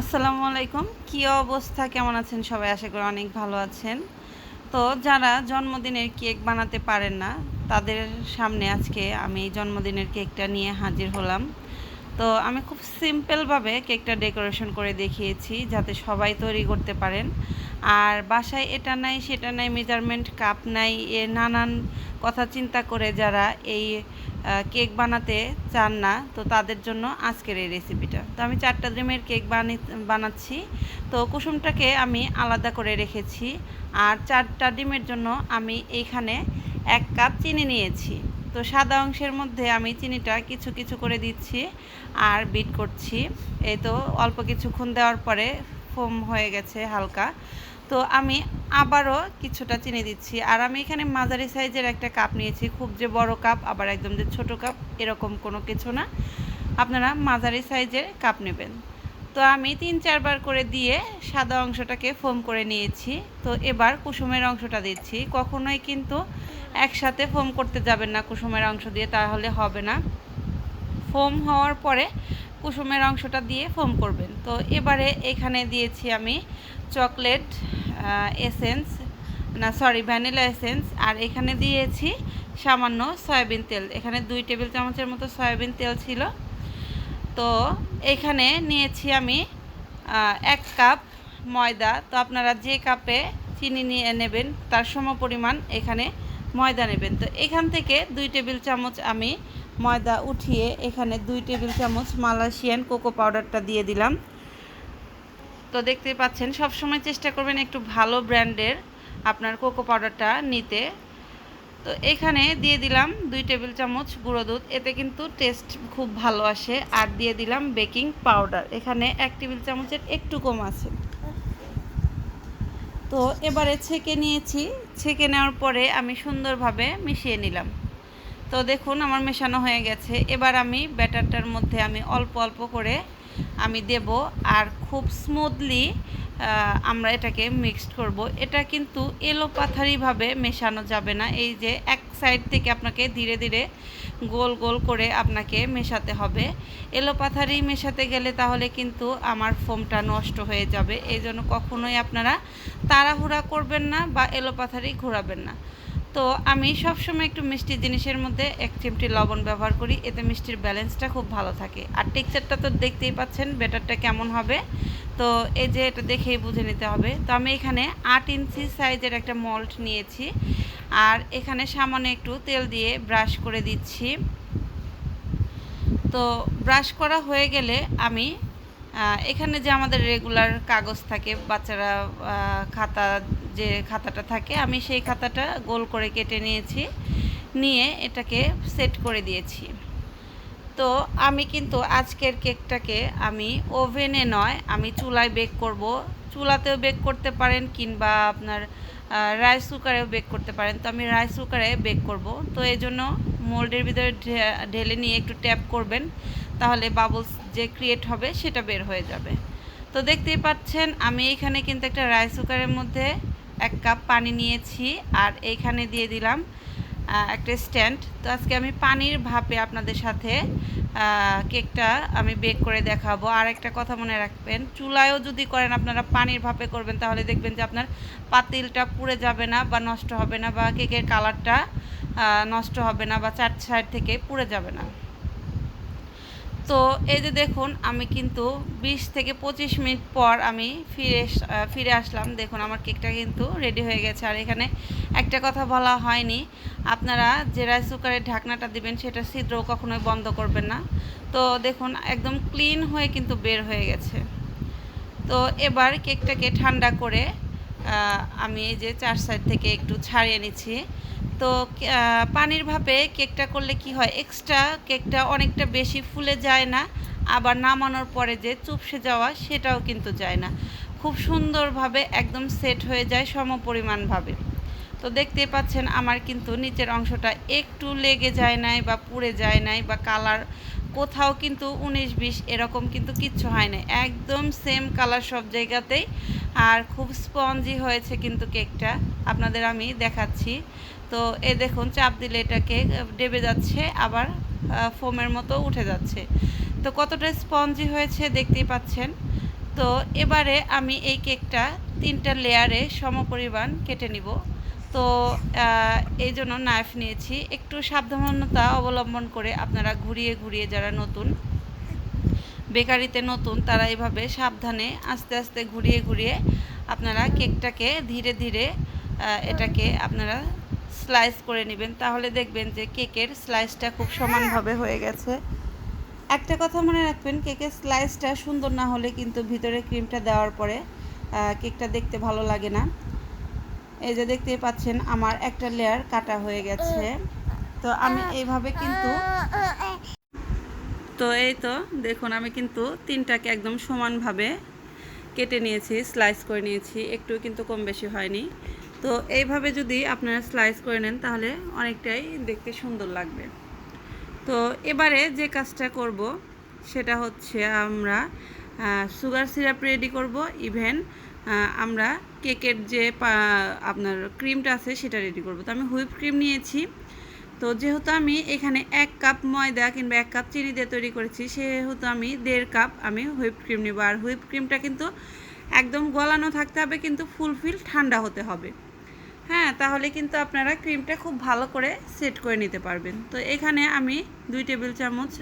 আসসালামু আলাইকুম। কী অবস্থা? কেমন আছেন সবাই? আশা করি অনেক ভালো আছেন। তো যারা জন্মদিনের কেক বানাতে পারেন না, তাদের সামনে আজকে আমি জন্মদিনের কেকটা নিয়ে হাজির হলাম। তো আমি খুব সিম্পলভাবে কেকটা ডেকোরেশন করে দেখিয়েছি, যাতে সবাই তৈরি করতে পারেন। আর বাসায় এটা নাই, সেটা নাই, মেজারমেন্ট কাপ নাই, এ নানান কথা চিন্তা করে যারা এই কেক বানাতে চান না, তো তাদের জন্য আজকের এই রেসিপিটা তো আমি চারটা ডিমের কেক বানি, বানাচ্ছি। তো কুসুমটাকে আমি আলাদা করে রেখেছি। আর চারটা ডিমের জন্য আমি এইখানে এক কাপ চিনি নিয়েছি। তো সাদা অংশের মধ্যে আমি চিনিটা কিছু কিছু করে দিচ্ছি আর বিট করছি। এই তো অল্প কিছুক্ষণ দেওয়ার পরে ফোম হয়ে গেছে হালকা। তো আমি আবারও কিছুটা চিনি দিচ্ছি। আর আমি এখানে মাঝারি সাইজের একটা কাপ নিয়েছি। খুব যে বড় কাপ আবার একদম যে ছোট কাপ এরকম কোনো কিছু না। আপনারা মাঝারি সাইজের কাপ নেবেন। তো আমি তিন চারবার করে দিয়ে সাদা অংশটাকে ফোম করে নিয়েছি। তো এবার কুসুমের অংশটা দিচ্ছি। কখনোই কিন্তু একসাথে ফোম করতে যাবেন না কুসুমের অংশ দিয়ে, তাহলে হবে না। ফোম হওয়ার পরে কুসুমের অংশটা দিয়ে ফোম করবেন। তো এবারে এখানে দিয়েছি আমি চকলেট এসেন্স, না, সরি, ভ্যানিলা এসেন্স। আর এখানে দিয়েছি সামান্য সয়াবিন তেল। এখানে দুই টেবিল চামচের মতো সয়াবিন তেল ছিল। তো এখানে নিয়েছি আমি এক কাপ ময়দা। তো আপনারা যে কাপে চিনি নিয়ে নেবেন, তার সম পরিমাণ এখানে ময়দা নেবেন। তো এখান থেকে দুই টেবিল চামচ আমি ময়দা উঠিয়ে এখানে দুই টেবিল চামচ মালয়েশিয়ান কোকো পাউডারটা দিয়ে দিলাম। তো দেখতে পাচ্ছেন সব সময় চেষ্টা করবেন একটু ভালো ব্র্যান্ডের আপনার কোকো পাউডারটা নিতে। তো এখানে দিয়ে দিলাম দুই টেবিল চামচ গুঁড়ো দুধ। এতে কিন্তু টেস্ট খুব ভালো আসে। আর দিয়ে দিলাম বেকিং পাউডার এখানে এক টেবিল চামচের একটু কম আছে। তো এবারে ছেঁকে নিয়েছি। ছেঁকে নেওয়ার পরে আমি সুন্দরভাবে মিশিয়ে নিলাম। তো দেখুন, আমার মেশানো হয়ে গেছে। এবার আমি ব্যাটারটার মধ্যে আমি অল্প অল্প করে আমি দেব। আর খুব স্মুথলি আমরা এটাকে মিক্সড করব। এটা কিন্তু এলো পাথারিভাবে মেশানো যাবে না। এই যে এক সাইড থেকে আপনাকে ধীরে ধীরে গোল গোল করে আপনাকে মেশাতে হবে। এলো পাথারি মেশাতে গেলে তাহলে কিন্তু আমার ফোমটা নষ্ট হয়ে যাবে। এই জন্য কখনোই আপনারা তাড়াহুড়া করবেন না বা এলো পাথারি ঘোরাবেন না। তো আমি সবসময় একটু মিষ্টি জিনিসের মধ্যে এক চিমটি লবণ ব্যবহার করি। এতে মিষ্টির ব্যালেন্সটা খুব ভালো থাকে। আর টেক্সচারটা তো দেখতেই পাচ্ছেন বেটারটা কেমন হবে? তো এই যে এটা দেখেই বুঝে নিতে হবে। তো আমি এখানে আট ইঞ্চি সাইজের একটা মল্ট নিয়েছি। আর এখানে সামান্য একটু তেল দিয়ে ব্রাশ করে দিচ্ছি। তো ব্রাশ করা হয়ে গেলে আমি এখানে যে আমাদের রেগুলার কাগজ থাকে, বাচ্চারা খাতা, যে খাতাটা থাকে, আমি সেই খাতাটা গোল করে কেটে নিয়েছি। নিয়ে এটাকে সেট করে দিয়েছি। তো আমি কিন্তু আজকের কেকটাকে আমি ওভেনে নয়, আমি চুলায় বেক করব। চুলাতেও বেক করতে পারেন কিংবা আপনার রাইস কুকারেও বেক করতে পারেন। তো আমি রাইস কুকারে বেক করব। তো এই জন্য মোল্ডের ভিতরে ঢেলে নিয়ে একটু ট্যাপ করবেন, তাহলে বাবলস যে ক্রিয়েট হবে সেটা বের হয়ে যাবে। তো দেখতেই পাচ্ছেন, আমি এখানে কিন্তু একটা রাইস কুকারের মধ্যে এক কাপ পানি নিয়েছি, আর এইখানে দিয়ে দিলাম একটা স্ট্যান্ড। তো আজকে আমি পানির ভাপে আপনাদের সাথে কেকটা আমি বেক করে দেখাবো। আর একটা কথা মনে রাখবেন, চুলায়ও যদি করেন আপনারা পানির ভাপে করবেন, তাহলে দেখবেন যে আপনার পাতিলটা পুড়ে যাবে না বা নষ্ট হবে না বা কেকের কালারটা নষ্ট হবে না বা চার সাইড থেকে পুড়ে যাবে না। তো এই যে দেখুন, আমি কিন্তু বিশ থেকে পঁচিশ মিনিট পর আমি ফিরে ফিরে আসলাম। দেখুন, আমার কেকটা কিন্তু রেডি হয়ে গেছে। আর এখানে একটা কথা বলা হয়নি। আপনারা যে রাইস কুকারের ঢাকনাটা দিবেন, সেটা ছিদ্রও কখনোই বন্ধ করবেন না। তো দেখুন, একদম ক্লিন হয়ে কিন্তু বের হয়ে গেছে। তো এবার কেকটাকে ঠান্ডা করে আমি এই যে চার সাইড থেকে একটু ছাড়িয়ে নিচ্ছি। তো পানির ভাপে কেকটা করলে কি হয়? এক্সট্রা কেকটা অনেকটা বেশি ফুলে যায় না, আবার নামানোর পরে যে চুপসে যাওয়া সেটাও কিন্তু যায় না। খুব সুন্দরভাবে একদম সেট হয়ে যায় সম পরিমাণভাবে তো দেখতে পাচ্ছেন আমার কিন্তু নিচের অংশটা একটু লেগে যায় নাই বা পুড়ে যায় নাই বা কালার কোথাও কিন্তু উনিশ বিশ এরকম কিন্তু কিচ্ছু হয় না একদম সেম কালার সব জায়গাতেই। আর খুব স্পঞ্জি হয়েছে কিন্তু কেকটা। আপনাদের আমি দেখাচ্ছি। তো এ দেখুন, চাপ দিলে এটাকে ডেবে যাচ্ছে, আবার ফোমের মতো উঠে যাচ্ছে। তো কতটা স্পঞ্জি হয়েছে দেখতেই পাচ্ছেন। তো এবারে আমি এই কেকটা তিনটা লেয়ারে সমপরিমাণ কেটে নিব। তো এই জন্য নাইফ নিয়েছি। একটু সাবধানতা অবলম্বন করে আপনারা ঘুরিয়ে ঘুরিয়ে যারা নতুন, বেকারিতে নতুন, তারা এভাবে সাবধানে আস্তে আস্তে ঘুরিয়ে ঘুরিয়ে আপনারা কেকটাকে ধীরে ধীরে এটাকে আপনারা স্লাইস করে নেবেন, তাহলে দেখবেন যে কেকের স্লাইসটা খুব সমানভাবে হয়ে গেছে। একটা কথা মনে রাখবেন, কেকের স্লাইসটা সুন্দর না হলে কিন্তু ভিতরে ক্রিমটা দেওয়ার পরে কেকটা দেখতে ভালো লাগে না। এই যে দেখতেই পাচ্ছেন, আমার একটা লেয়ার কাটা হয়ে গেছে। তো আমি এইভাবে কিন্তু তো এই তো দেখুন, আমি কিন্তু তিনটাকে একদম সমানভাবে কেটে নিয়েছি স্লাইস করে নিয়েছি। একটু কিন্তু কম বেশি হয়নি। তো এইভাবে যদি আপনারা স্লাইস করে নেন, তাহলে অনেকটাই দেখতে সুন্দর লাগবে। তো এবারে যে কাজটা করব, সেটা হচ্ছে আমরা সুগার সিরাপ রেডি করব। ইভেন আমরা কেকের যে আপনার ক্রিমটা আছে, সেটা রেডি করব। তো আমি হুইপ ক্রিম নিয়েছি। তো যেহেতু আমি এখানে এক কাপ ময়দা কিংবা এক কাপ চিনি দিয়ে তৈরি করেছি, সেহেতু আমি দেড় কাপ আমি হুইপ ক্রিম নেব। আর হুইপ ক্রিমটা কিন্তু একদম গলানো থাকতে হবে, কিন্তু ফুলফিল ঠান্ডা হতে হবে। হ্যাঁ তাহলে কিন্তু আপনারা ক্রিমটা খুব ভালো করে সেট করে নিতে পারবেন। তো এখানে আমি দুই টেবিল চামচ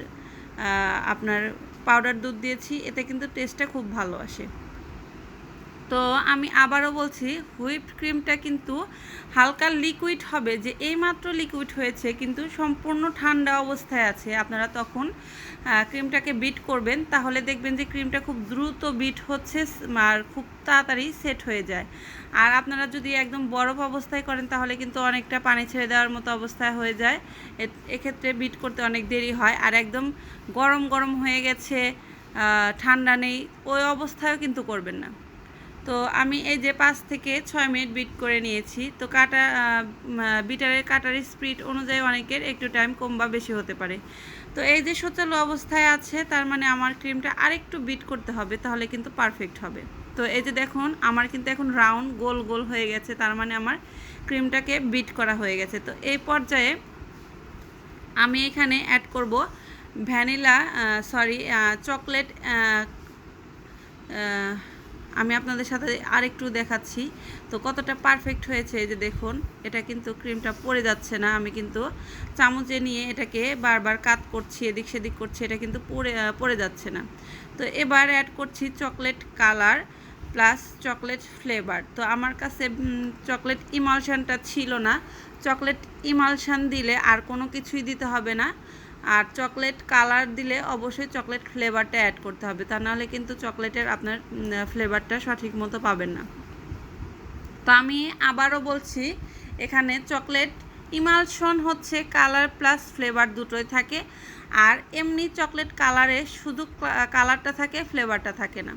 আপনার পাউডার দুধ দিয়েছি, এতে কিন্তু টেস্টটা খুব ভালো আসে। তো আমি আবারও বলছি, হুইপ ক্রিমটা কিন্তু হালকা লিকুইড হবে, যে এইমাত্র লিকুইড হয়েছে, কিন্তু সম্পূর্ণ ঠান্ডা অবস্থায় আছে। আপনারা তখন ক্রিমটাকে বিট করবেন, তাহলে দেখবেন যে ক্রিমটা খুব দ্রুত বিট হচ্ছে আর খুব তাড়াতাড়ি সেট হয়ে যায়। আর আপনারা যদি একদম বরফ অবস্থায় করেন, তাহলে কিন্তু অনেকটা পানি ছেড়ে দেওয়ার মতো অবস্থায় হয়ে যায়। এক্ষেত্রে বিট করতে অনেক দেরি হয়। আর একদম গরম গরম হয়ে গেছে ঠান্ডা নেই, ওই অবস্থায়ও কিন্তু করবেন না। তো আমি এই যে পাঁচ থেকে ছয় মিনিট বিট করে নিয়েছি, তো কাটা বিটারের কাটার স্পিড অনুযায়ী অনেকের একটু টাইম কম বা বেশি হতে পারে। তো এই যে সচালু অবস্থায় আছে, তার মানে আমার ক্রিমটা আরেকটু বিট করতে হবে, তাহলে কিন্তু পারফেক্ট হবে। তো এই যে দেখুন, আমার কিন্তু এখন রাউন্ড গোল গোল হয়ে গেছে, তার মানে আমার ক্রিমটাকে বিট করা হয়ে গেছে। তো এই পর্যায়ে আমি এখানে অ্যাড করব ভ্যানিলা সরি চকলেট আমি আপনাদের সাথে আরেকটু দেখাচ্ছি। তো কতটা পারফেক্ট হয়েছে যে দেখুন, এটা কিন্তু ক্রিমটা পড়ে যাচ্ছে না। আমি কিন্তু চামচে নিয়ে এটাকে বারবার কাত করছি, এদিক সেদিক করছি, এটা কিন্তু পড়ে পড়ে যাচ্ছে না। তো এবার অ্যাড করছি chocolate colour plus chocolate flavour তো আমার কাছে চকলেট ইমালশানটা ছিল না। চকলেট ইমালশান দিলে আর কোনো কিছুই দিতে হবে না। আর চকলেট কালার দিলে অবশ্যই চকলেট ফ্লেভারটা অ্যাড করতে হবে। তা নাহলে কিন্তু চকলেটের আপনার ফ্লেভারটা সঠিক মতো পাবেন না। তো আমি আবারও বলছি, এখানে চকলেট ইমালশন হচ্ছে কালার প্লাস ফ্লেভার দুটোই থাকে। আর এমনি চকলেট কালারে শুধু কালারটা থাকে, ফ্লেভারটা থাকে না।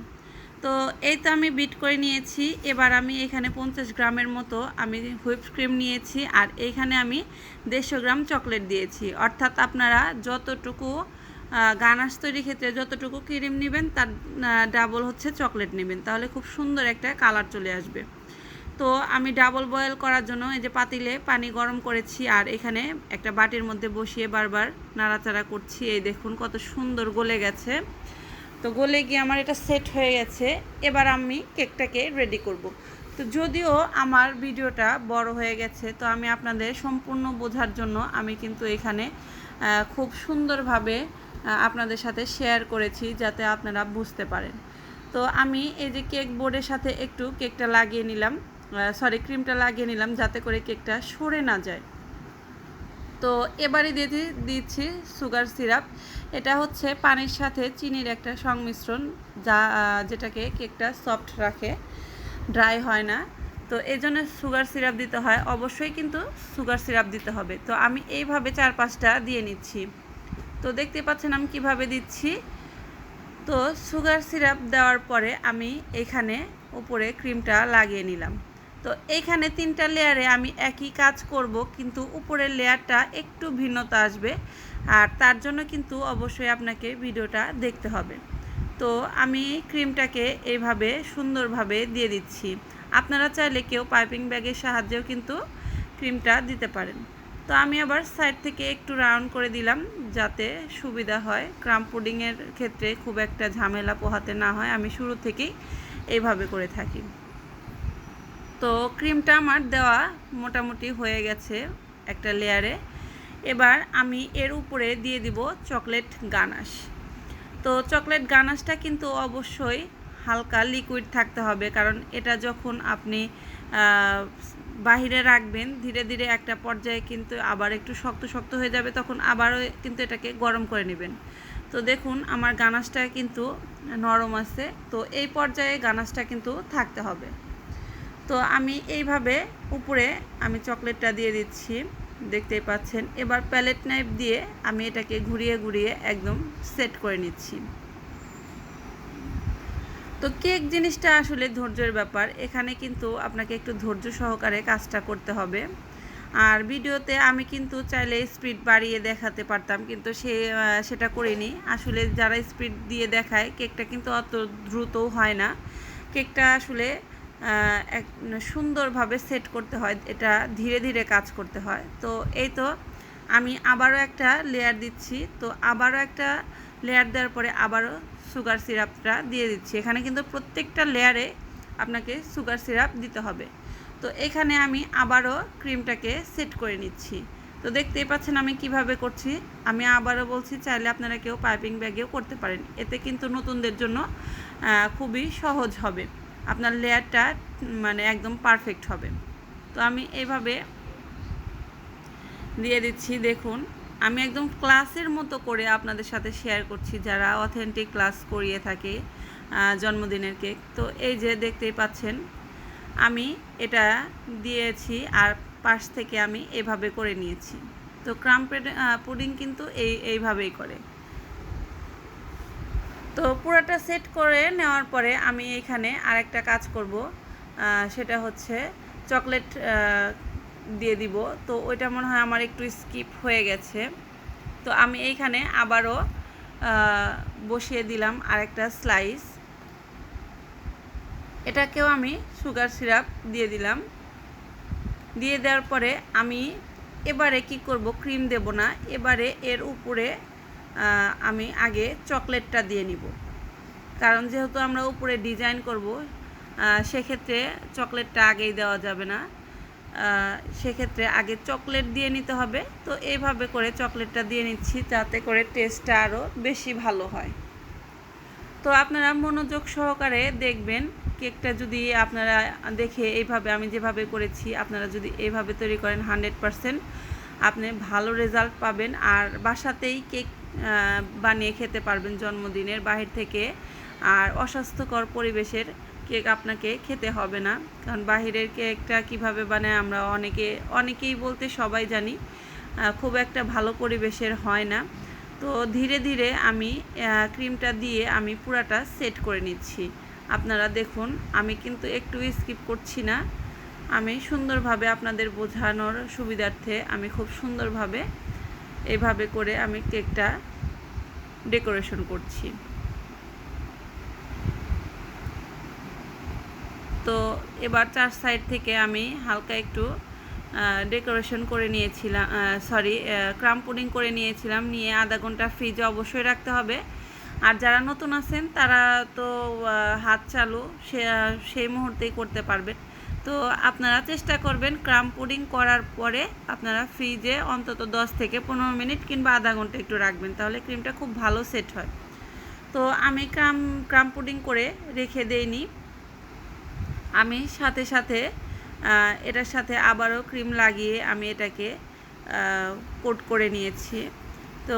তো এই তো আমি বিট করে নিয়েছি। এবার আমি এখানে পঞ্চাশ গ্রামের মতো আমি হুইপ ক্রিম নিয়েছি আর এইখানে আমি দেড়শো গ্রাম চকলেট দিয়েছি। অর্থাৎ আপনারা যতটুকু গানাশ তৈরির ক্ষেত্রে যতটুকু ক্রিম নেবেন তার ডাবল হচ্ছে চকলেট নেবেন। তাহলে খুব সুন্দর একটা কালার চলে আসবে। তো আমি ডাবল বয়েল করার জন্য এই যে পাতিলে পানি গরম করেছি আর এখানে একটা বাটির মধ্যে বসিয়ে বারবার নাড়াচাড়া করছি। এই দেখুন কত সুন্দর গলে গেছে। তো গলে গিয়ে আমার এটা সেট হয়ে গেছে। এবার আমি কেকটাকে রেডি করব। তো যদিও আমার ভিডিওটা বড় হয়ে গেছে, তো আমি আপনাদের সম্পূর্ণ বোঝার জন্য আমি কিন্তু এখানে খুব সুন্দরভাবে আপনাদের সাথে শেয়ার করেছি যাতে আপনারা বুঝতে পারেন। তো আমি এই যে কেক বোর্ডের সাথে একটু কেকটা লাগিয়ে নিলাম সরি ক্রিমটা লাগিয়ে নিলাম যাতে করে কেকটা সরে না যায়। তো এবারে দিয়ে দিচ্ছি সুগার সিরাপ এটা হচ্ছে পানির সাথে চিনির একটা সংমিশ্রণ, যা যেটাকে কেকটা সফট রাখে ড্রাই হয় না। তো এই জন্য সুগার সিরাপ দিতে হয়। অবশ্যই কিন্তু সুগার সিরাপ দিতে হবে। তো আমি এইভাবে চার পাঁচটা দিয়ে নিচ্ছি। তো দেখতে পাচ্ছেন আমি কীভাবে দিচ্ছি। তো সুগার সিরাপ দেওয়ার পরে আমি এখানে উপরে ক্রিমটা লাগিয়ে নিলাম। তো এইখানে তিনটা লেয়ারে আমি একই কাজ করব, কিন্তু উপরের লেয়ারটা একটু ভিন্নতা আসবে। আর তার জন্য কিন্তু অবশ্যই আপনাকে ভিডিওটা দেখতে হবে। তো আমি ক্রিমটাকে এইভাবে সুন্দরভাবে দিয়ে দিচ্ছি। আপনারা চাইলে কেউ পাইপিং ব্যাগের সাহায্যেও কিন্তু ক্রিমটা দিতে পারেন। তো আমি আবার সাইড থেকে একটু রাউন্ড করে দিলাম যাতে সুবিধা হয়। ক্রাম পুডিংয়ের ক্ষেত্রে খুব একটা ঝামেলা পোহাতে না হয়। আমি শুরু থেকেই এইভাবে করে থাকি। তো ক্রিমটা আমার দেওয়া মোটামুটি হয়ে গেছে একটা লেয়ারে। এবার আমি এর উপরে দিয়ে দিব চকলেট গানাশ। তো চকলেট গানাশটা কিন্তু অবশ্যই হালকা লিকুইড থাকতে হবে, কারণ এটা যখন আপনি বাহিরে রাখবেন, ধীরে ধীরে একটা পর্যায়ে কিন্তু আবার একটু শক্ত শক্ত হয়ে যাবে, তখন আবারও কিন্তু এটাকে গরম করে নেবেন। তো দেখুন, আমার গানাশটা কিন্তু নরম আছে, তো এই পর্যায়ে গানাশটা কিন্তু থাকতে হবে। তো আমি এইভাবে উপরে আমি চকলেটটা দিয়ে দিচ্ছি। দেখতেই পাচ্ছেন। এবার প্যালেট নাইফ দিয়ে আমি এটাকে ঘুরিয়ে ঘুরিয়ে একদম সেট করে নিচ্ছি। তো কেক জিনিসটা আসলে ধৈর্যের ব্যাপার। এখানে কিন্তু আপনাকে একটু ধৈর্য সহকারে কাজটা করতে হবে। আর ভিডিওতে আমি কিন্তু চাইলে স্পিড বাড়িয়ে দেখাতে পারতাম, কিন্তু সে সেটা করিনি। আসলে যারা স্পিড দিয়ে দেখায় কেকটা কিন্তু অত দ্রুতও হয় না। কেকটা আসলে এক সুন্দরভাবে সেট করতে হয়, এটা ধীরে ধীরে কাজ করতে হয়। তো এই তো, আমি আবারও একটা লেয়ার দিচ্ছি। তো আবারও একটা লেয়ার দেওয়ার পরে আবারও সুগার সিরাপটা দিয়ে দিচ্ছি। এখানে কিন্তু প্রত্যেকটা লেয়ারে আপনাকে সুগার সিরাপ দিতে হবে। তো এখানে আমি আবারও ক্রিমটাকে সেট করে নিচ্ছি। তো দেখতেই পাচ্ছেন আমি কীভাবে করছি। আমি আবারও বলছি, চাইলে আপনারা কেউ পাইপিং ব্যাগেও করতে পারেন। এতে কিন্তু নতুনদের জন্য খুবই সহজ হবে। আপনার লেয়ারটা মানে একদম পারফেক্ট হবে। তো আমি এইভাবে দিয়ে দিচ্ছি, দেখুন। আমি একদম ক্লাসের মতো করে আপনাদের সাথে শেয়ার করছি, যারা অথেন্টিক ক্লাস করিয়ে থাকে জন্মদিনের কেক তো এই যে দেখতেই পাচ্ছেন, আমি এটা দিয়েছি আর পাশ থেকে আমি এভাবে করে নিয়েছি। তো ক্রাম পুডিং কিন্তু এই, এইভাবেই করে। তো পুরোটা সেট করে নেওয়ার পরে আমি এখানে আরেকটা কাজ করব। সেটা হচ্ছে চকলেট দিয়ে দিব। তো ওইটা মনে হয় আমার একটু স্কিপ হয়ে গেছে। তো আমি এইখানে আবারও বসিয়ে দিলাম আরেকটা স্লাইস এটাকেও আমি সুগার সিরাপ দিয়ে দিলাম। দিয়ে দেওয়ার পরে আমি এবারে কি করব? ক্রিম দেব না। এবারে এর উপরে আমি আগে চকলেটটা দিয়ে নিব। কারণ যেহেতু আমরা উপরে ডিজাইন করব সেক্ষেত্রে চকলেটটা আগেই দেওয়া যাবে না। সেক্ষেত্রে আগে চকলেট দিয়ে নিতে হবে। তো এইভাবে করে চকলেটটা দিয়ে নিচ্ছি, যাতে করে টেস্টটা আরও বেশি ভালো হয়। তো আপনারা মনোযোগ সহকারে দেখবেন, কেকটা যদি আপনারা দেখে এইভাবে আমি যেভাবে করেছি, আপনারা যদি এইভাবে তৈরি করেন হান্ড্রেড পারসেন্ট, আপনি ভালো রেজাল্ট পাবেন। আর বাসাতেই কেক বানিয়ে খেতে পারবেন জন্মদিনের বাহির থেকে। আর অস্বাস্থ্যকর পরিবেশের কেক আপনাকে খেতে হবে না। কারণ বাহিরের কেকটা কীভাবে বানায় আমরা অনেকে, অনেকেই বলতে সবাই জানি খুব একটা ভালো পরিবেশের হয় না। তো ধীরে ধীরে আমি ক্রিমটা দিয়ে আমি পুরাটা সেট করে নিচ্ছি। আপনারা দেখুন, আমি কিন্তু একটু স্কিপ করছি না। আমি সুন্দরভাবে আপনাদের বোঝানোর সুবিধার্থে আমি খুব সুন্দরভাবে এভাবে করে আমি কেকটা ডেকোরেশন করছি। তো এবার চার সাইড থেকে আমি হালকা একটু ডেকোরেশন করে নিয়েছিলাম সরি ক্রাম পুডিং করে নিয়েছিলাম, নিয়ে আধা ঘণ্টা ফ্রিজে অবশ্যই রাখতে হবে। আর যারা নতুন আছেন, তারা তো হাত চালু সে সেই মুহূর্তেই করতে পারবেন। তো আপনারা চেষ্টা করবেন ক্রাম পুডিং করার পরে আপনারা ফ্রিজে অন্তত 10 থেকে পনেরো মিনিট কিংবা আধা ঘণ্টা একটু রাখবেন, তাহলে ক্রিমটা খুব ভালো সেট হয়। তো আমি ক্রাম ক্রাম পুডিং করে রেখে দেইনি। আমি সাথে সাথে এটার সাথে আবারও ক্রিম লাগিয়ে আমি এটাকে কোট করে নিয়েছি। তো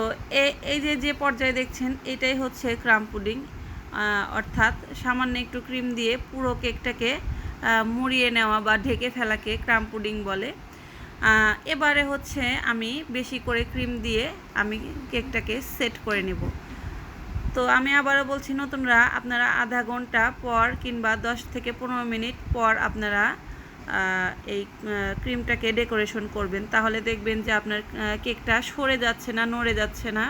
এই যে যে পর্যায়ে দেখছেন, এটাই হচ্ছে ক্রাম পুডিং। অর্থাৎ সামান্য একটু ক্রিম দিয়ে পুরো কেকটাকে মুড়িয়ে নেওয়া বা ঢেকে ফেলাকে ক্রাম পুডিং বলে। এবারে হচ্ছে আমি বেশি করে ক্রিম দিয়ে আমি কেকটাকে সেট করে নেব। তো আমি আবারও বলছি, নতুনরা, আপনারা আধা ঘণ্টা পর কিংবা দশ থেকে পনেরো মিনিট পর আপনারা এই ক্রিমটাকে ডেকোরেশন করবেন। তাহলে দেখবেন যে আপনার কেকটা সরে যাচ্ছে না, নড়ে যাচ্ছে না।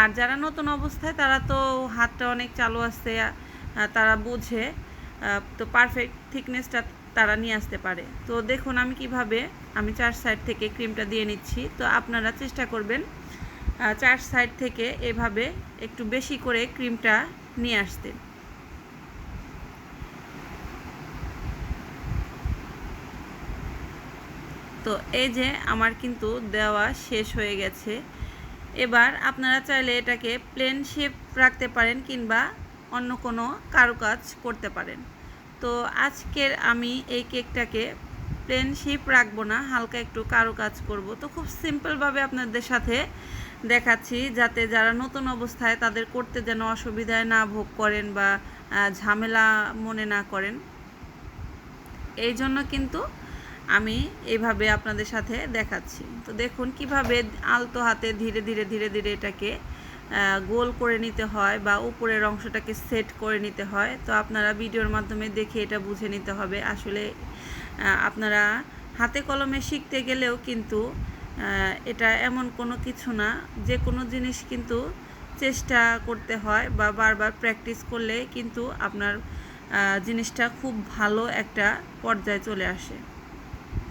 আর যারা নতুন অবস্থায়, তারা তো হাতটা অনেক চালু আসছে তারা বুঝে। তো পারফেক্ট থিকনেসটা তারা নিয়ে আসতে পারে। তো দেখুন আমি কীভাবে আমি চার সাইড থেকে ক্রিমটা দিয়ে নিচ্ছি। তো আপনারা চেষ্টা করবেন চার সাইড থেকে এভাবে একটু বেশি করে ক্রিমটা নিয়ে আসতে। তো এই যে আমার কিন্তু দেওয়া শেষ হয়ে গেছে। এবার আপনারা চাইলে এটাকে প্লেন শেপ রাখতে পারেন কিংবা অন্য কোনো কারুকাজ করতে পারেন। তো আজকের আমি এই কেকটাকে প্লেন শেপ রাখব না, হালকা একটু কারুকাজ করব। তো খুব সিম্পলভাবে আপনাদের সাথে দেখাচ্ছি, যাতে যারা নতুন অবস্থায় তাদের করতে যেন অসুবিধায় না ভোগ করেন বা ঝামেলা মনে না করেন। এই জন্য কিন্তু আমি এইভাবে আপনাদের সাথে দেখাচ্ছি। তো দেখুন কীভাবে আলতো হাতে ধীরে ধীরে ধীরে ধীরে এটাকে গোল করে নিতে হয় বা উপরের অংশটাকে সেট করে নিতে হয়। তো আপনারা ভিডিওর মাধ্যমে দেখে এটা বুঝে নিতে হবে। আসলে আপনারা হাতে কলমে শিখতে গেলেও কিন্তু এটা এমন কোনো কিছু না। যে কোনো জিনিস কিন্তু চেষ্টা করতে হয় বা বারবার প্র্যাকটিস করলে কিন্তু আপনার জিনিসটা খুব ভালো একটা পর্যায়ে চলে আসে।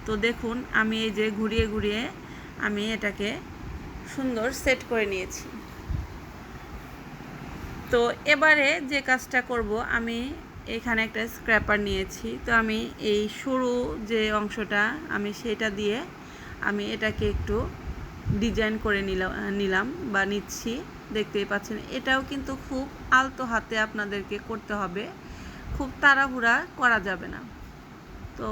তো দেখুন, আমি এই যে ঘুরিয়ে ঘুরিয়ে আমি এটাকে সুন্দর সেট করে নিয়েছি। তো এবারে যে কাজটা করব, আমি এখানে একটা স্ক্র্যাপার নিয়েছি। তো আমি এই সরু যে অংশটা, আমি সেটা দিয়ে আমি এটাকে একটু ডিজাইন করে নিলাম নিলাম বা নিচ্ছি। দেখতেই পাচ্ছেন, এটাও কিন্তু খুব আলতো হাতে আপনাদেরকে করতে হবে। খুব তাড়াহুড়া করা যাবে না। তো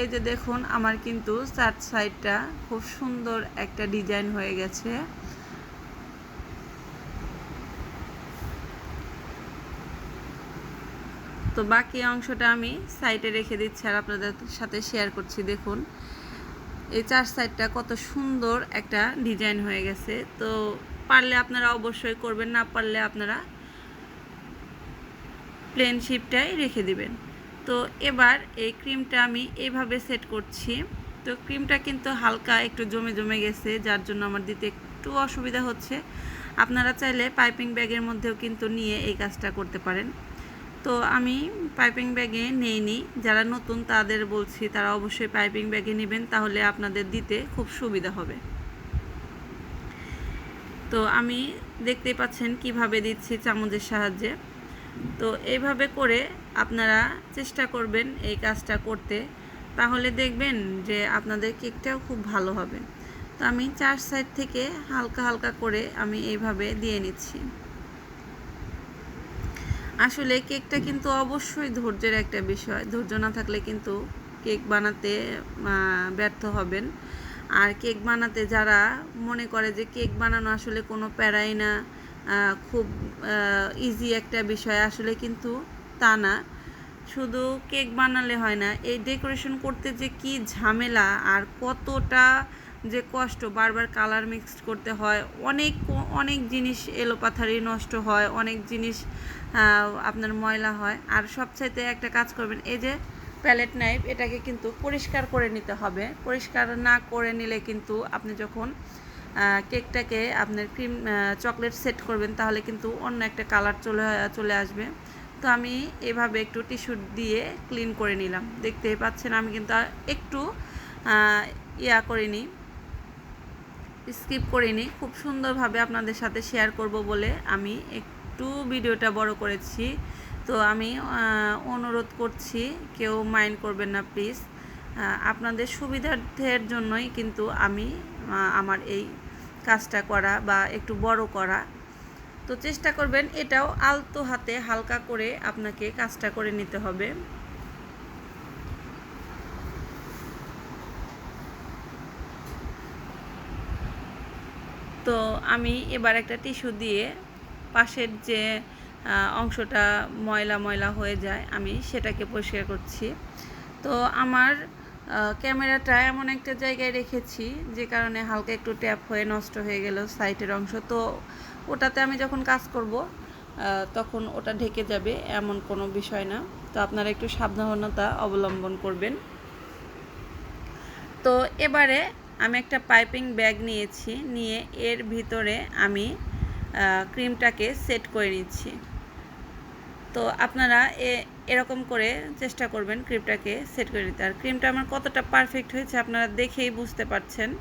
এই যে দেখুন, আমার কিন্তু চার সাইডটা খুব সুন্দর একটা ডিজাইন হয়ে গেছে। তো বাকি অংশটা আমি সাইডে রেখে দিচ্ছি আর আপনাদের সাথে শেয়ার করছি, দেখুন। এই চার সাইডটা কত সুন্দর একটা ডিজাইন হয়ে গেছে। তো পারলে আপনারা অবশ্যই করবেন, না পারলে আপনারা প্লেন শিপটাই রেখে দিবেন। তো এবার এই ক্রিমটা আমি এইভাবে সেট করছি। তো ক্রিমটা কিন্তু হালকা একটু জমে জমে গেছে, যার জন্য আমার দিতে একটু অসুবিধা হচ্ছে। আপনারা চাইলে পাইপিং ব্যাগের মধ্যেও কিন্তু নিয়ে এই কাজটা করতে পারেন। তো আমি পাইপিং ব্যাগে নেইনি। যারা নতুন, তাদের বলছি তারা অবশ্যই পাইপিং ব্যাগে নেবেন, তাহলে আপনাদের দিতে খুব সুবিধা হবে। তো আমি দেখতেই পাচ্ছেন কীভাবে দিচ্ছি চামচের সাহায্যে। তো এইভাবে করে আপনারা চেষ্টা করবেন এই কাজটা করতে। তাহলে দেখবেন যে আপনাদের কেকটাও খুব ভালো হবে। তো আমি চার সাইড থেকে হালকা হালকা করে আমি এইভাবে দিয়ে নিচ্ছি। আসলে কেকটা কিন্তু অবশ্যই ধৈর্যের একটা বিষয়। ধৈর্য না থাকলে কিন্তু কেক বানাতে ব্যর্থ হবেন। আর কেক বানাতে যারা মনে করে যে কেক বানানো আসলে কোনো প্যারাই না খুব ইজি একটা বিষয় আসলে কিন্তু তা না। শুধু কেক বানালে হয় না, এই ডেকোরেশন করতে যে কি ঝামেলা আর কতটা যে কষ্ট, বারবার কালার মিক্সড করতে হয়, অনেক অনেক জিনিস এলোপাথারি নষ্ট হয়, অনেক জিনিস আপনার ময়লা হয়। আর সবচাইতে একটা কাজ করবেন, এই যে প্যালেট নাইফ এটাকে কিন্তু পরিষ্কার করে নিতে হবে। পরিষ্কার না করে নিলে কিন্তু আপনি যখন কেকটাকে আপনার ক্রিম চকলেট সেট করবেন, তাহলে কিন্তু অন্য একটা কালার চলে চলে আসবে। তো আমি এভাবে একটু টিস্যু দিয়ে ক্লিন করে নিলাম। দেখতেই পাচ্ছেন, আমি কিন্তু একটু ইয়া করিনি। স্কিপ করিনি, খুব সুন্দরভাবে আপনাদের সাথে শেয়ার করব বলে আমি একটু ভিডিওটা বড় করেছি। তো আমি অনুরোধ করছি, কেউ মাইন্ড করবেন না প্লিজ আপনাদের সুবিধার্থের জন্যই কিন্তু আমি আমার এই কাজটা করা বা একটু বড় করা। তো চেষ্টা করবেন, এটাও আলতো হাতে হালকা করে আপনাকে কাজটা করে নিতে হবে। তো আমি এবার একটা টিস্যু দিয়ে পাশের যে অংশটা ময়লা ময়লা হয়ে যায়, আমি সেটাকে পরিষ্কার করছি। তো আমার ক্যামেরাটা এমন একটা জায়গায় রেখেছি, যে কারণে হালকা একটু ট্যাপ হয়ে নষ্ট হয়ে গেল সাইটের অংশ। তো ওটাতে আমি যখন কাজ করব তখন ওটা ঢেকে যাবে এমন কোনো বিষয় না। তো আপনারা একটু সাবধানতা অবলম্বন করবেন। তো এবারে আমি একটা পাইপিং ব্যাগ নিয়েছি, নিয়ে এর ভিতরে আমি ক্রিমটাকে সেট করে নিচ্ছি। তো আপনারা এ- এরকম করে চেষ্টা করবেন ক্রিমটাকে সেট করে নিতে। আর ক্রিমটা আমার কতটা পারফেক্ট হয়েছে আপনারা দেখেই বুঝতে পারছেন।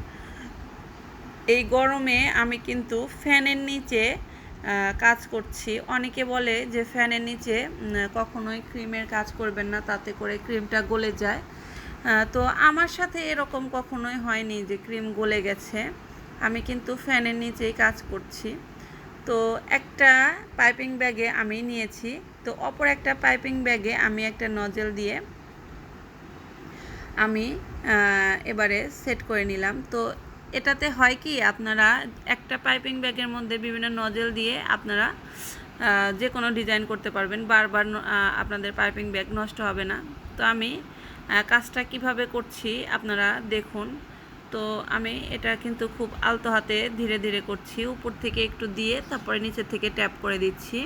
এই গরমে আমি কিন্তু ফ্যানের নিচে কাজ করছি। অনেকে বলে যে ফ্যানের নিচে কখনোই ক্রিমের কাজ করবেন না, তাতে করে ক্রিমটা গলে যায়। তো আমার সাথে এরকম কখনোই হয়নি যে ক্রিম গলে গেছে। আমি কিন্তু ফ্যানের নিচেই কাজ করছি। তো একটা পাইপিং ব্যাগে আমি নিয়েছি। তো অপর একটা পাইপিং ব্যাগে আমি একটা নজেল দিয়ে আমি এবারে সেট করে নিলাম। তো এটাতে হয় কি, আপনারা একটা পাইপিং ব্যাগের মধ্যে বিভিন্ন নজেল দিয়ে আপনারা যে কোনো ডিজাইন করতে পারবেন। বারবার আপনাদের পাইপিং ব্যাগ নষ্ট হবে না। তো আমি কাজটা কীভাবে করছি আপনারা দেখুন। তো আমি এটা কিন্তু খুব আলতো হাতে ধীরে ধীরে করছি। উপর থেকে একটু দিয়ে তারপরে নিচে থেকে ট্যাপ করে দিচ্ছি।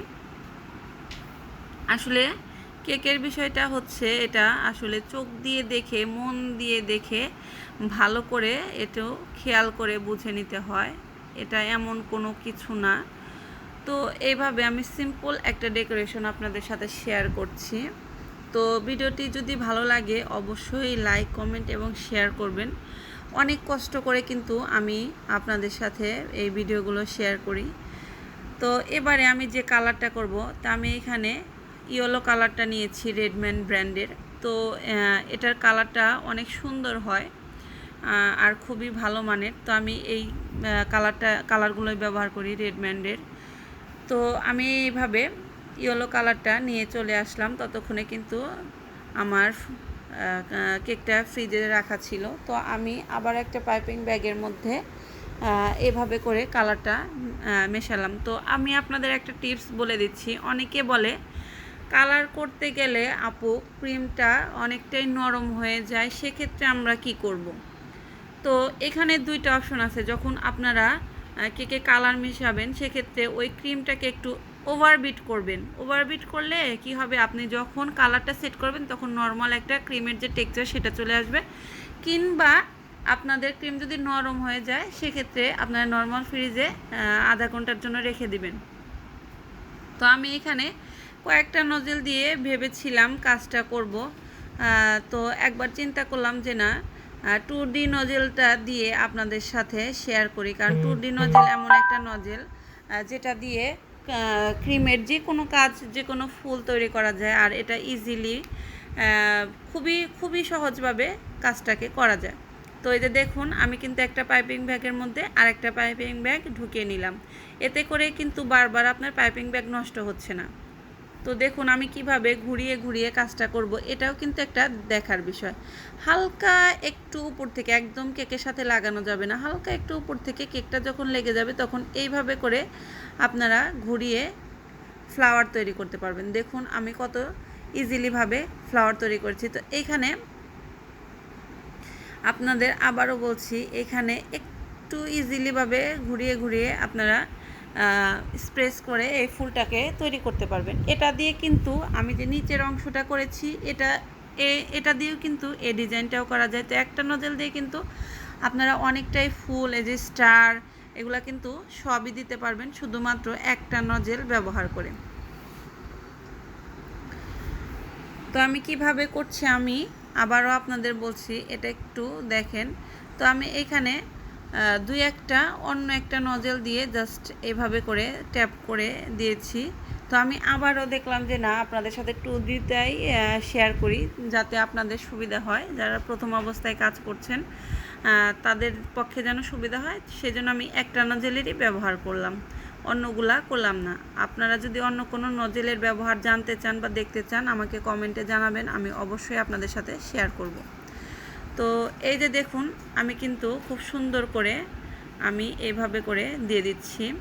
আসলে কেকের বিষয়টা হচ্ছে এটা আসলে চোখ দিয়ে দেখে, মন দিয়ে দেখে ভালো করে এটাও খেয়াল করে বুঝে নিতে হয়। এটা এমন কোনো কিছু না। তো এইভাবে আমি সিম্পল একটা ডেকোরেশন আপনাদের সাথে শেয়ার করছি। তো ভিডিওটি যদি ভালো লাগে, অবশ্যই লাইক, কমেন্ট এবং শেয়ার করবেন। অনেক কষ্ট করে কিন্তু আমি আপনাদের সাথে এই ভিডিওগুলো শেয়ার করি। তো এবারে আমি যে কালারটা করব, তা আমি এখানে ইয়েলো কালারটা নিয়েছি রেডম্যান ব্র্যান্ডের। তো এটার কালারটা অনেক সুন্দর হয় আর খুবই ভালো মানের। তো আমি এই কালারটা, কালারগুলোই ব্যবহার করি রেডম্যান্ডের তো আমি এইভাবে ইয়েলো কালারটা নিয়ে চলে আসলাম। ততক্ষণে কিন্তু আমার কেকটা ফ্রিজে রাখা ছিল। তো আমি আবার একটা পাইপিং ব্যাগের মধ্যে এভাবে করে কালারটা মেশালাম। তো আমি আপনাদের একটা টিপস বলে দিচ্ছি। অনেকে বলে, কালার করতে গেলে আপু ক্রিমটা অনেকটাই নরম হয়ে যায়, সেক্ষেত্রে আমরা কি করব। তো এখানে দুইটা অপশন আছে। যখন আপনারা কেকে কালার মিশাবেন, সেক্ষেত্রে ওই ক্রিমটাকে একটু ওভারবিট করবেন। ওভারবিট করলে কি হবে? আপনি যখন কালারটা সেট করবেন তখন নর্মাল একটা ক্রিমের যে টেক্সচার সেটা চলে আসবে। কিংবা আপনাদের ক্রিম যদি নরম হয়ে যায় সেক্ষেত্রে আপনারা নর্মাল ফ্রিজে আধা ঘণ্টার জন্য রেখে দিবেন। তো আমি এখানে কয়েকটা নজেল দিয়ে ভেবেছিলাম কাজটা করব। তো একবার চিন্তা করলাম যে না টু ডি নজেলটা দিয়ে আপনাদের সাথে শেয়ার করি। কারণ টু ডি নজেল এমন একটা নজেল যেটা দিয়ে ক্রিমের যে কোনো কাজ, যে কোনো ফুল তৈরি করা যায় আর এটা ইজিলি খুবই খুবই সহজভাবে কাজটাকে করা যায়। তো এতে দেখুন, আমি কিন্তু একটা পাইপিং ব্যাগের মধ্যে আরেকটা পাইপিং ব্যাগ ঢুকিয়ে নিলাম। এতে করে কিন্তু বারবার আপনার পাইপিং ব্যাগ নষ্ট হচ্ছে না। তো দেখুন আমি কীভাবে ঘুরিয়ে ঘুরিয়ে কাজটা করব, এটাও কিন্তু একটা দেখার বিষয়। হালকা একটু উপর থেকে, একদম কেকের সাথে লাগানো যাবে না, হালকা একটু উপর থেকে কেকটা যখন লেগে যাবে তখন এইভাবে করে আপনারা ঘুরিয়ে ফ্লাওয়ার তৈরি করতে পারবেন। দেখুন আমি কত ইজিলিভাবে ফ্লাওয়ার তৈরি করছি। তো এইখানে আপনাদের আবারও বলছি, এখানে একটু ইজিলিভাবে ঘুরিয়ে ঘুরিয়ে আপনারা স্প্রেস করে এই ফুলটাকে তৈরি করতে পারবেন। এটা দিয়ে কিন্তু আমি যে নিচের অংশটা করেছি, এটা এ- এটা দিয়েও কিন্তু এই ডিজাইনটাও করা যায়। তো একটা নজেল দিয়ে কিন্তু আপনারা অনেকটাই ফুল, এই যে স্টার, এগুলা কিন্তু সবই দিতে পারবেন, শুধুমাত্র একটা নজেল ব্যবহার করে। তো আমি কীভাবে করছি আমি? আবারও আপনাদের বলছি, এটা একটু দেখেন। তো আমি এখানে দুই একটা, অন্য একটা নজেল দিয়ে জাস্ট এভাবে করে ট্যাপ করে দিয়েছি। তো আমি আবারও দেখলাম যে না, আপনাদের সাথে একটু দিটাই শেয়ার করি, যাতে আপনাদের সুবিধা হয়। যারা প্রথম অবস্থায় কাজ করছেন তাদের পক্ষে যেন সুবিধা হয়, সেজন্য আমি একটা নজেলেরই ব্যবহার করলাম। অন্যগুলা করলাম না। আপনারা যদি অন্য কোনো নজেলের ব্যবহার জানতে চান বা দেখতে চান, আমাকে কমেন্টে জানাবেন, আমি অবশ্যই আপনাদের সাথে শেয়ার করব। তো এই যে দেখুন, আমি কিন্তু খুব সুন্দর করে আমি এইভাবে করে দিয়ে দিচ্ছি।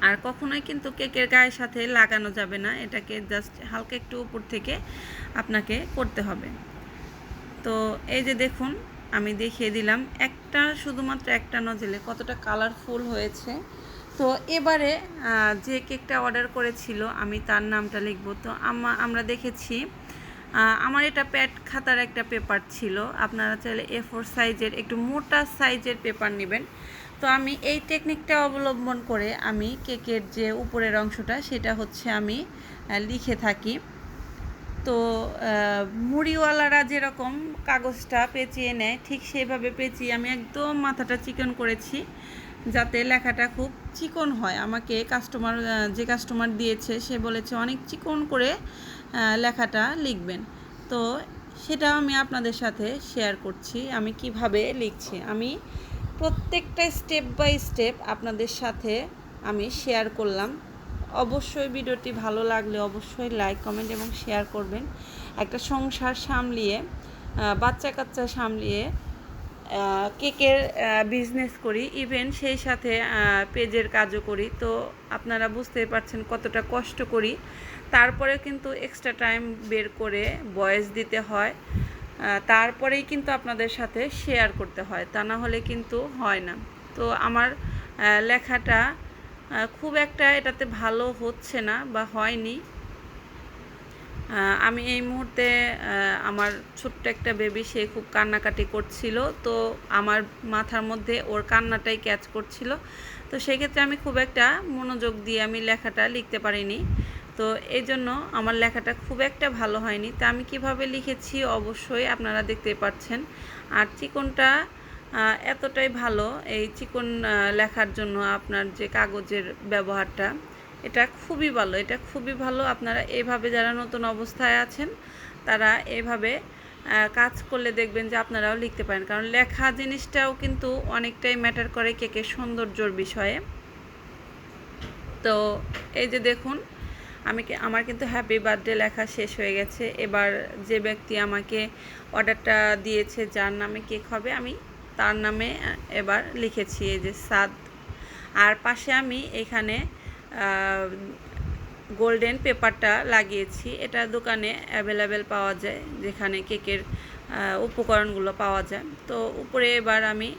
আর কখনোই কিন্তু কেকের গায়ের সাথে লাগানো যাবে না, এটাকে জাস্ট হালকা একটু উপর থেকে আপনাকে করতে হবে। তো এই যে দেখুন, আমি দেখিয়ে দিলাম, একটা শুধুমাত্র একটা নজেলে কতটা কালারফুল হয়েছে। তো এবারে যে কেকটা অর্ডার করেছিল, আমি তার নামটা লিখব। তো আমা- আমরা দেখেছি আমার এটা প্যাড খাতার একটা পেপার ছিল। আপনারা চাইলে এ ফোর সাইজের একটু মোটা সাইজের পেপার নেবেন। তো আমি এই টেকনিকটা অবলম্বন করে আমি কেকের যে উপরের অংশটা, সেটা হচ্ছে আমি লিখে থাকি। তো মুড়িওয়ালারা যেরকম কাগজটা পেঁচিয়ে নেয়, ঠিক সেইভাবে পেঁচিয়ে আমি একদম মাথাটা চিকন করেছি, যাতে লেখাটা খুব চিকন হয়। আমাকে কাস্টমার যে কাস্টমার দিয়েছে, সে বলেছে, অনেক চিকন করে লেখাটা লিখবেন। তো সেটা আমি আপনাদের সাথে শেয়ার করছি, আমি কীভাবে লিখছি। আমি প্রত্যেকটা স্টেপ বাই স্টেপ আপনাদের সাথে আমি শেয়ার করলাম। অবশ্যই ভিডিওটি ভালো লাগলে অবশ্যই লাইক কমেন্ট এবং শেয়ার করবেন। একটা সংসার সামলিয়ে বাচ্চা কাচ্চা সামলিয়ে কেকের বিজনেস করি ইভেন সেই সাথে পেজের কাজও করি। তো আপনারা বুঝতেই পারছেন কতটা কষ্ট করি। তারপরে কিন্তু এক্সট্রা টাইম বের করে ভয়েস দিতে হয়। তারপরেই কিন্তু আপনাদের সাথে শেয়ার করতে হয়। তা না হলে কিন্তু হয় না। তো আমার লেখাটা খুব একটা এটাতে ভালো হচ্ছে না বা হয়নি। আমি এই মুহূর্তে আমার ছোট্ট একটা বেবি সে খুব কান্নাকাটি করছিল। তো আমার মাথার মধ্যে ওর কান্নাটাই ক্যাচ করছিল। তো সেক্ষেত্রে আমি খুব একটা মনোযোগ দিয়ে আমি লেখাটা লিখতে পারিনি। তো এই জন্য আমার লেখাটা খুব একটা ভালো হয়নি। তা আমি কীভাবে লিখেছি? অবশ্যই আপনারা দেখতে পাচ্ছেন। আর চিকনটা এতটাই ভালো এই চিকন লেখার জন্য আপনার যে কাগজের ব্যবহারটা। এটা খুবই ভালো, এটা খুবই ভালো। আপনারা এভাবে যারা নতুন অবস্থায় আছেন, তারা এভাবে কাজ করলে দেখবেন যে আপনারাও লিখতে পারেন। কারণ লেখা জিনিসটাও কিন্তু অনেকটাই ম্যাটার করে কেকের সৌন্দর্যর বিষয়ে। তো এই যে দেখুন, আমি আমার কিন্তু হ্যাপি বার্থডে লেখা শেষ হয়ে গেছে। এবার যে ব্যক্তি আমাকে অর্ডারটা দিয়েছে, যার নামে কেক হবে, আমি তার নামে এবার লিখেছি এই যে সাদ। আর পাশে আমি এখানে গোল্ডেন পেপারটা লাগিয়েছি। এটা দোকানে অ্যাভেলেবেল পাওয়া যায়, যেখানে কেকের উপকরণগুলো পাওয়া যায়। তো উপরে এবার আমি